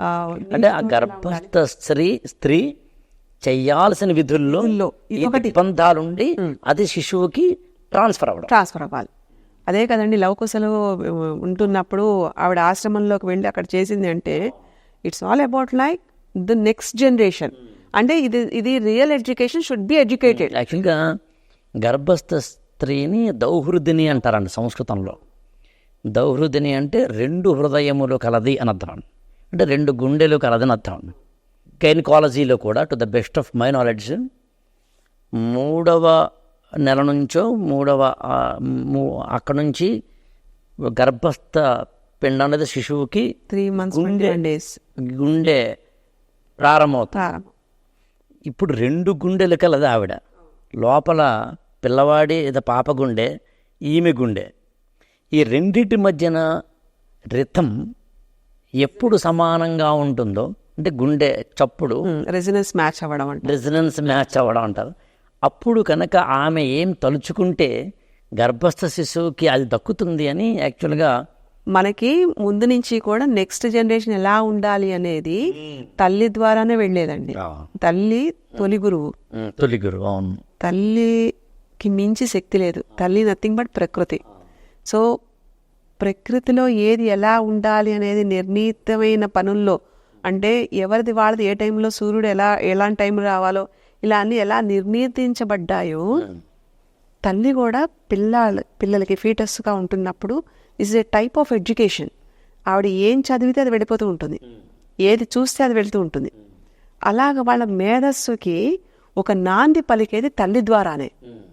అంటే ఆ గర్భస్థ స్త్రీ స్త్రీ చేయాల్సిన విధుల్లో నిర్బంధాలుండి అది శిశువుకి ట్రాన్స్ఫర్ అవ్వడం. ట్రాన్స్ఫర్ అవ్వాలి. అదే కదండి లవకుశలు ఉంటున్నప్పుడు ఆవిడ ఆశ్రమంలోకి వెళ్ళి అక్కడ చేసింది అంటే it's all about like the next generation అంటే ఇది ఇది real education should be educated యాక్చువల్గా గర్భస్థ స్త్రీని దౌహృదిని అంటారండి సంస్కృతంలో. దౌహృదిని అంటే రెండు హృదయములు కలది అని అర్థం అంటే రెండు గుండెలు కలది అని అర్థం. గైనకాలజీలో కూడా to the best of my knowledge మూడవ నెల నుంచో మూడవ అక్కడ నుంచి గర్భస్థ పిండం అనేది శిశువుకి త్రీ మంత్స్ డేస్ గుండె ప్రారంభమవుతుంది. ప్రారంభం. ఇప్పుడు రెండు గుండెలు కలది ఆవిడ. లోపల పిల్లవాడి ఏదో పాప గుండె ఈమె గుండె. ఈ రెండిటి మధ్యన రిథం ఎప్పుడు సమానంగా ఉంటుందో అంటే గుండె చప్పుడు రెసిడెన్స్ మ్యాచ్ అవ్వడం అంటే రెసిడెన్స్ మ్యాచ్ అవ్వడం అంటారు. అప్పుడు కనుక ఆమె ఏం తలుచుకుంటే గర్భస్థ శిశువుకి అది దక్కుతుంది అని యాక్చువల్గా మనకి ముందు నుంచి కూడా నెక్స్ట్ జనరేషన్ ఎలా ఉండాలి అనేది తల్లి ద్వారానే వెళ్ళేదండి. తల్లి తొలి గురువు. తొలి గురు అవును. తల్లికి మించి శక్తి లేదు. తల్లి నథింగ్ బట్ ప్రకృతి. సో ప్రకృతిలో ఏది ఎలా ఉండాలి అనేది నిర్ణీతమైన పనుల్లో అంటే ఎవరిది వాళ్ళది ఏ టైంలో సూర్యుడు ఎలా ఎలాంటి టైం రావాలో ఇలా అన్ని ఎలా నిర్ణీతించబడ్డాయో తల్లి కూడా పిల్లలు పిల్లలకి ఫీటస్గా ఉంటున్నప్పుడు is a type of education ఆవిడ ఏం చదివితే అది వెళ్ళిపోతూ ఉంటుంది. ఏది చూస్తే అది వెళుతూ ఉంటుంది. అలాగ వాళ్ళ మేధస్సుకి ఒక నాంది పలికేది తల్లి ద్వారానే.